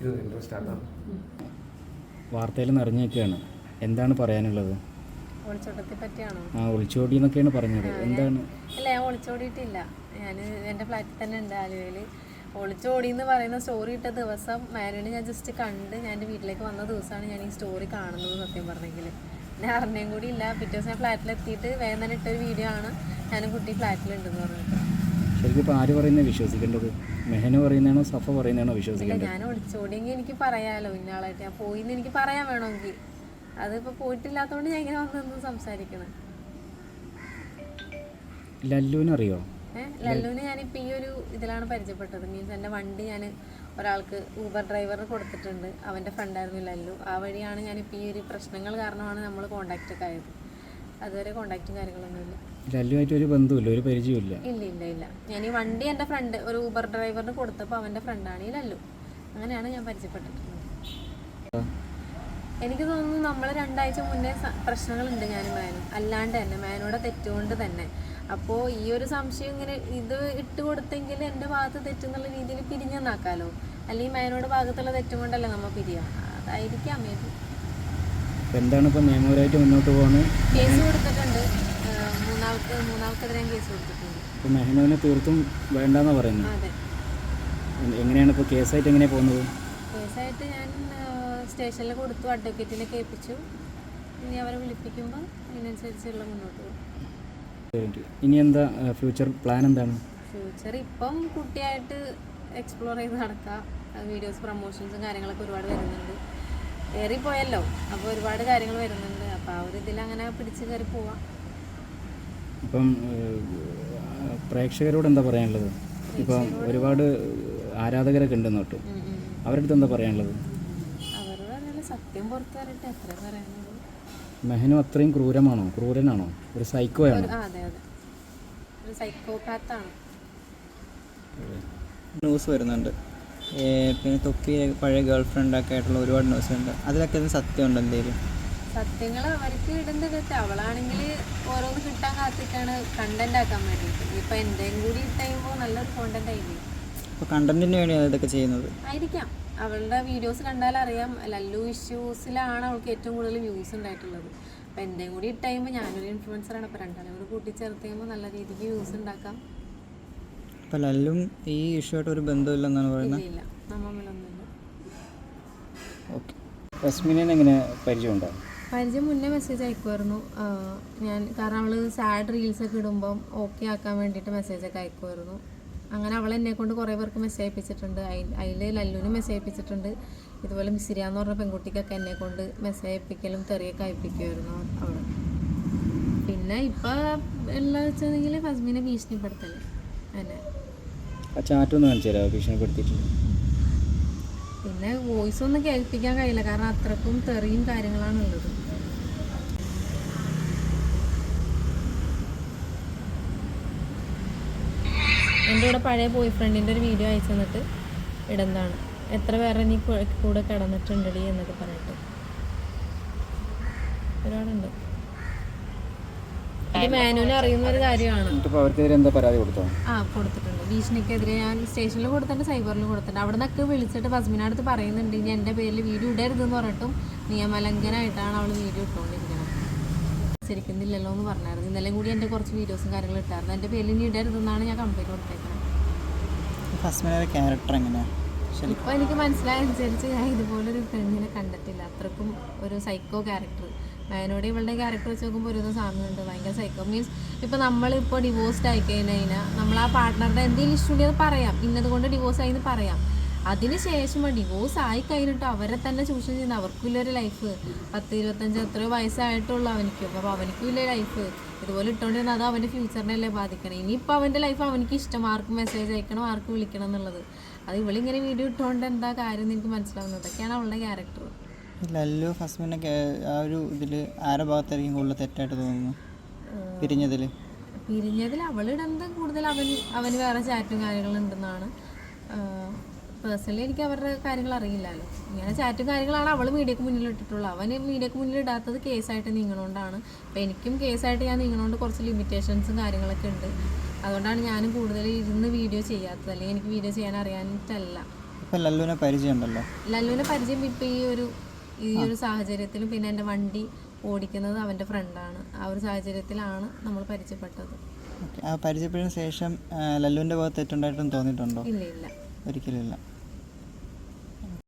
ഇത് ഇൻട്രസ്റ്റ് ആണ്. വാർത്തയിൽ നിറഞ്ഞൊക്കെയാണ് എന്താണ് പറയാനുള്ളത്? ഒളിച്ചോട്ടത്തെ പറ്റിയാണോ? ആ ഒളിച്ചോടി എന്നൊക്കെയാണ് പറഞ്ഞത്. എന്താണ്? അല്ല ഞാൻ ഒളിച്ചോടിയിട്ടില്ല. ഞാൻ എന്റെ ഫ്ലാറ്റിൽ തന്നെ ഉണ്ട് ആലുവയിൽ ഒളിച്ചോടി എന്ന് പറയുന്ന സ്റ്റോറി ഇട്ട ദിവസം മാനുവിനെ ഞാൻ ജസ്റ്റ് കണ്ട് ഞാൻ എന്റെ വീട്ടിലേക്ക് വന്ന ദിവസമാണ് ഞാൻ ഈ സ്റ്റോറി കാണുന്നത് സത്യം പറഞ്ഞെങ്കിൽ ഞാൻ അറിഞ്ഞേം കൂടി ഇല്ല. പിറ്റേ ദിവസം ഞാൻ ഫ്ലാറ്റിൽ എത്തിയിട്ട് വേഗം തന്നെ ഇട്ടൊരു വീഡിയോ ആണ് ഞാനും കുട്ടി ഫ്ലാറ്റിലുണ്ടെന്ന് പറഞ്ഞിട്ട്. ശരിക്കും ഇപ്പോൾ ആര് പറയുന്നത് വിശ്വസിക്കേണ്ടത്? മെഹന പറയുന്നതാണോ? സഫ പറയുന്നതാണോ വിശ്വസിക്കേണ്ടത്? ഞാൻ ഒളിച്ചോടിയെങ്കിൽ എനിക്ക് പറയാലോ ഇന്നാളായിട്ട്. ഞാൻ പോയിന്ന് എനിക്ക് പറയാൻ വേണമെങ്കിൽ അതിപ്പോൾ പോയിട്ടില്ലാത്തതുകൊണ്ട് ഞാൻ ഇങ്ങനെ വന്നു സംസാരിക്കണം. ലല്ലുവിനെ അറിയോ ഏഹ് ലല്ലുവിന് ഞാനിപ്പോൾ ഈ ഒരു ഇതിലാണ് പരിചയപ്പെട്ടത്. മീൻസ് എന്റെ വണ്ടി ഞാൻ ഒരാൾക്ക് ഊബർ ഡ്രൈവറിന് കൊടുത്തിട്ടുണ്ട്. അവന്റെ ഫ്രണ്ടായിരുന്നു ലല്ലു. ആ വഴിയാണ് ഞാനിപ്പോൾ ഈ ഒരു പ്രശ്നങ്ങൾ കാരണമാണ് നമ്മൾ കോണ്ടാക്റ്റ് ഒക്കെ ആയത്. അതുവരെ കോണ്ടാക്റ്റും കാര്യങ്ങളൊന്നുമില്ല ലല്ലുമായിട്ട് ഒരു ബന്ധമില്ല ഒരു പരിചയമില്ല ഇല്ല ഇല്ല ഇല്ല. ഞാൻ ഈ വണ്ടി എന്റെ ഫ്രണ്ട് ഒരു ഊബർ ഡ്രൈവറിന് കൊടുത്തപ്പോൾ അവന്റെ ഫ്രണ്ടാണ് ഈ ലല്ലു. അങ്ങനെയാണ് ഞാൻ പരിചയപ്പെട്ടിട്ടുള്ളത്. എനിക്ക് തോന്നുന്നു നമ്മൾ രണ്ടാഴ്ച മുന്നേ പ്രശ്നങ്ങളുണ്ട് ഞാനും മാനും. അല്ലാണ്ട് തന്നെ മാനോടെ തെറ്റുകൊണ്ട് തന്നെ. അപ്പോൾ ഈ ഒരു സംശയം ഇങ്ങനെ ഇത് ഇട്ട് കൊടുത്തെങ്കിൽ എന്റെ ഭാഗത്ത് തെറ്റെന്നുള്ള രീതിയിൽ പിരിഞ്ഞെന്നാക്കാലോ അല്ലെങ്കിൽ മാനോടെ ഭാഗത്തുള്ള തെറ്റും കൊണ്ടല്ലേ നമ്മൾ പിരിയുക അതായിരിക്കാം മേ ബി അപ്പോൾ എന്താണ് ഇപ്പോൾ നിയമപരമായിട്ട് മുന്നോട്ട് പോകുന്നത് കേസ് കൊടുത്തിട്ടുണ്ട്. മൂന്നാൾക്ക് മൂന്നാൾക്കെതിരെ കേസ് കൊടുത്തിട്ടുണ്ട്. ഇപ്പോൾ മെഹനുവിനെ തീർത്തും വേണ്ടെന്നാണ് പറയുന്നത്. എങ്ങനെയാണ് ഇപ്പോൾ കേസായിട്ട് എങ്ങനെയാണ് പോകുന്നത്? കേസായിട്ട് ഞാൻ സ്റ്റേഷനിൽ കൊടുത്തു അഡ്വക്കേറ്റിനെ കേൾപ്പിച്ചു. ഇനി അവരെ വിളിപ്പിക്കുമ്പോൾ അതിനനുസരിച്ചുള്ള മുന്നോട്ട് പോകും. ഇനി എന്താ ഫ്യൂച്ചർ പ്ലാൻ എന്താണ്? ഫ്യൂച്ചർ ഇപ്പം കുട്ടിയായിട്ട് എക്സ്പ്ലോർ ചെയ്ത് നടക്കുക വീഡിയോസ് പ്രൊമോഷൻസും കാര്യങ്ങളൊക്കെ ഒരുപാട് വരുന്നുണ്ട്. കയറിപ്പോയല്ലോ അപ്പോൾ ഒരുപാട് കാര്യങ്ങൾ വരുന്നുണ്ട്. അപ്പോൾ ആ ഒരു ഇതിൽ അങ്ങനെ പിടിച്ച് കയറി പോവാം. ഇപ്പം പ്രേക്ഷകരോട് എന്താ പറയാനുള്ളത്? ഇപ്പം ഒരുപാട് ആരാധകരൊക്കെ ഉണ്ടെന്ന് തൊട്ട്. അവരുടെ അടുത്ത് എന്താ പറയാനുള്ളത്? സത്യം പുറത്തു വരട്ടെ എത്ര പറയാനുള്ളത് മെഹനു അത്രയും ക്രൂരമാണോ? ക്രൂരനാണോ? ഒരു സൈക്കോ ആ അതെ അതെ. ഒരു സൈക്കോപാത്താണ്. ന്യൂസ് വരുന്നുണ്ട്. പിന്നെ തൊപ്പി പഴയ ഗേൾ ഫ്രണ്ടൊക്കെ ആയിട്ടുള്ള ഒരുപാട് ന്യൂസ് ഉണ്ട്. അതിലൊക്കെ സത്യം ഉണ്ട് എന്തെങ്കിലും സത്യങ്ങൾ അവർക്ക് ഇടുന്നത് അവളാണെങ്കിൽ ഓരോന്ന് കിട്ടാൻ കാത്തിട്ടാണ് കണ്ടന്റ് ആക്കാൻ വേണ്ടിയിട്ട്. ഇപ്പൊ എന്റെയും കൂടി ഇട്ടുമ്പോ നല്ലൊരു കോണ്ടന്റ് ആയിരിക്കും അപ്പൊ കണ്ടന്റിന് വേണ്ടിയാണ് ഇതൊക്കെ ചെയ്യുന്നത്. ആയിരിക്കാം. അവളുടെ വീഡിയോസ് കണ്ടാൽ അറിയാം. ലല്ലു ഇഷ്യൂസിലാണ് അവൾക്ക് ഏറ്റവും കൂടുതൽ വ്യൂസ് ഉണ്ടായിട്ടുള്ളത്. അപ്പൊ എന്തെങ്കിലും കൂടി ഇട്ടുമ്പോ ഞാനൊരു ഞാനൊരു ഇൻഫ്ലുവൻസറാണ് അപ്പൊ രണ്ടാളും കൂടി കൂട്ടിച്ചേർത്ത് കഴിയുമ്പോൾ നല്ല രീതിക്ക് വ്യൂസ് ഉണ്ടാക്കാം. അപ്പോൾ ലല്ലും ഈ ഇഷ്യൂ ആയിട്ട് ഒരു ബന്ധമില്ലെന്നാണ് എന്നാണ് പറയുന്നത് ഓക്കെ. റസ്മിനെ എങ്ങനെ പരിചയമുണ്ടോ? പരിചയം മുന്നേ മെസ്സേജ് അയക്കുമായിരുന്നു. ഞാൻ കാരണം അവൾ സാഡ് റീൽസ് ഒക്കെ ഇടുമ്പം ഓക്കെ ആക്കാൻ വേണ്ടിയിട്ട് മെസ്സേജ് ഒക്കെ അയക്കുമായിരുന്നു. അങ്ങനെ അവൾ എന്നെ കൊണ്ട് കുറേ പേർക്ക് മെസ്സേജ് അയപ്പിച്ചിട്ടുണ്ട്. അതിൽ ലല്ലുവിന് മെസ്സേജ് അയപ്പിച്ചിട്ടുണ്ട്. ഇതുപോലെ മിസിരിയ എന്ന് പറഞ്ഞ പെൺകുട്ടിക്കൊക്കെ എന്നെ കൊണ്ട് മെസ്സേജ് അയപ്പിക്കലും തെറിയൊക്കെ അയപ്പിക്കുമായിരുന്നു അവൾ പിന്നെ ഇപ്പം ഉള്ള വെച്ചാണെങ്കിൽ ഫസ്മിനെ ഭീഷണിപ്പെടുത്തൽ. എന്നെ ആ ചാറ്റൊന്ന് കാണിച്ചു തരാമോ? ഭീഷണിപ്പെടുത്തിയിട്ടുണ്ട്. പിന്നെ വോയിസ് ഒന്നും കേൾപ്പിക്കാൻ കഴിയില്ല. കാരണം അത്രക്കും തെറിയും കാര്യങ്ങളാണ് ഉള്ളത്. എന്റെ കൂടെ പഴയ ബോയ് ഫ്രണ്ടിന്റെ ഒരു വീഡിയോ അയച്ചു തന്നിട്ട് ഇടുന്നതാണ് എത്ര പേരെ നീ കൂടെ കിടന്നിട്ടുണ്ടടി എന്നൊക്കെ പറഞ്ഞിട്ട്. ഒരാളുണ്ട്. ഇത് മാനുവിനെ അറിയുന്ന ഒരു കാര്യമാണ്. ആ കൊടുത്തിട്ടുണ്ട്. ഭീഷണിക്കെതിരെ ഞാൻ സ്റ്റേഷനിൽ കൊടുത്തിട്ടുണ്ട് സൈബറിൽ കൊടുത്തിട്ടുണ്ട്. അവിടെ നിന്നൊക്കെ വിളിച്ചിട്ട് ബസ്മിനടുത്ത് പറയുന്നുണ്ട് ഇനി എന്റെ പേരിൽ വീഡിയോ ഇടരുതെന്ന് പറഞ്ഞിട്ടും നിയമലംഘനമായിട്ടാണ് അവൾ വീഡിയോ ഇട്ടുകൊണ്ടിരിക്കുന്നത് ശരിക്കുന്നില്ലല്ലോ എന്ന് പറഞ്ഞായിരുന്നു. ഇന്നലെ കൂടി എന്റെ കുറച്ച് വീഡിയോസും കാര്യങ്ങളും ഇട്ടായിരുന്നു. എന്റെ പേരിൽ ഇനി ഇടരുതെന്നാണ് ഞാൻ കംപ്ലൈന്റ് കൊടുത്തേക്കുന്നത് ക്യാരക്ടർ എങ്ങനെയാണ് ഇപ്പോൾ എനിക്ക് മനസ്സിലായ അനുസരിച്ച് ഞാൻ ഇതുപോലൊരു പെണ്ണിനെ കണ്ടിട്ടില്ല. അത്രക്കും ഒരു സൈക്കോ ക്യാരക്ടർ അതിനോട് ഇവളുടെ ക്യാരക്ടർ വെച്ച് നോക്കുമ്പോൾ ഒരു സാമ്യമുണ്ട് ഭയങ്കര സൈക്കോ മീൻസ് ഇപ്പോൾ നമ്മളിപ്പോൾ ഡിവോഴ്സ്ഡ് ആയി കഴിഞ്ഞാൽ നമ്മൾ ആ പാർട്ട്ണറുടെ എന്തെങ്കിലും ഇഷ്യൂ ഉണ്ടെങ്കിൽ പറയാം. ഇന്നത് കൊണ്ട് ഡിവോഴ്സ് ആയി എന്ന് പറയാം. അതിന് ശേഷം ഡിവോഴ്സ് ആയി കഴിഞ്ഞിട്ട് അവരെ തന്നെ ചൂഷണം ചെയ്യുന്ന ഇല്ലൊരു ലൈഫ് പത്ത് ഇരുപത്തഞ്ച് എത്രയോ വയസ്സായിട്ടുള്ളൂ അവനിക്കും. അപ്പോൾ അവനിക്കും ഇല്ല ലൈഫ് ഇതുപോലെ ഇട്ടുകൊണ്ടിരുന്ന അത് അവന്റെ ഫ്യൂച്ചറിനെ അല്ലേ ബാധിക്കണം. ഇനിയിപ്പോൾ അവന്റെ ലൈഫ് അവനിക്ക് ഇഷ്ടം. ആർക്ക് മെസ്സേജ് അയക്കണം ആർക്ക് വിളിക്കണം എന്നുള്ളത്. അത് ഇവളിങ്ങനെ വീഡിയോ ഇട്ടുകൊണ്ട് എന്താ കാര്യം എന്ന് എനിക്ക് മനസ്സിലാവുന്നത് അതൊക്കെയാണ് അവളുടെ ക്യാരക്ടർ ലല്ലു ഫസ്മിനൊക്കെ ആ ഒരു ഇതിൽ ആരുടെ ഭാഗത്തായിരിക്കും കൂടുതൽ തെറ്റായിട്ട് തോന്നുന്നു? പിരിഞ്ഞതിൽ പിരിഞ്ഞതിൽ അവളിടുന്നത് കൂടുതൽ അവൻ അവന് വേറെ ചാറ്റും കാര്യങ്ങളും ഉണ്ടെന്നാണ്. പേഴ്സണലി എനിക്ക് അവരുടെ കാര്യങ്ങൾ അറിയില്ലല്ലോ ഇങ്ങനെ ചാറ്റും കാര്യങ്ങളാണ് അവൾ മീഡിയക്ക് മുന്നിൽ ഇട്ടിട്ടുള്ളത്. അവന് മീഡിയക്ക് മുന്നിൽ ഇടാത്തത് കേസായിട്ട് നീങ്ങണോണ്ടാണ് അപ്പം എനിക്കും കേസായിട്ട് ഞാൻ നീങ്ങണോണ്ട് കുറച്ച് ലിമിറ്റേഷൻസും കാര്യങ്ങളൊക്കെ ഉണ്ട്. അതുകൊണ്ടാണ് ഞാനും കൂടുതൽ ഇരുന്ന് വീഡിയോ ചെയ്യാത്തത്. അല്ലെങ്കിൽ എനിക്ക് വീഡിയോ ചെയ്യാൻ അറിയാനിട്ടല്ല ലല്ലുവിനെ പരിചയം ഉണ്ടല്ലോ ലല്ലുവിനെ പരിചയം ഇപ്പം ഈ ഒരു ഈ ഒരു സാഹചര്യത്തിൽ പിന്നെ എന്റെ വണ്ടി ഓടിക്കുന്നത് അവന്റെ ഫ്രണ്ടാണ്. ആ ഒരു സാഹചര്യത്തിലാണ് നമ്മൾ പരിചയപ്പെട്ടത്. ആ പരിചയപ്പെടുന്ന ശേഷം ലല്ലുവിന്റെ ഭാഗത്ത് തെറ്റുണ്ടായിട്ടും തോന്നിയിട്ടുണ്ടോ? ഇല്ല ഇല്ല. ഒരിക്കലും ഇല്ല.